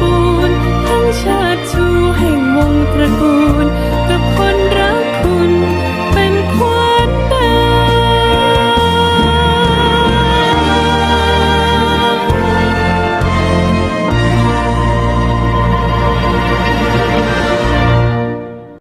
บูรณ์ทั้งชาติชูแห่งวงตระกูล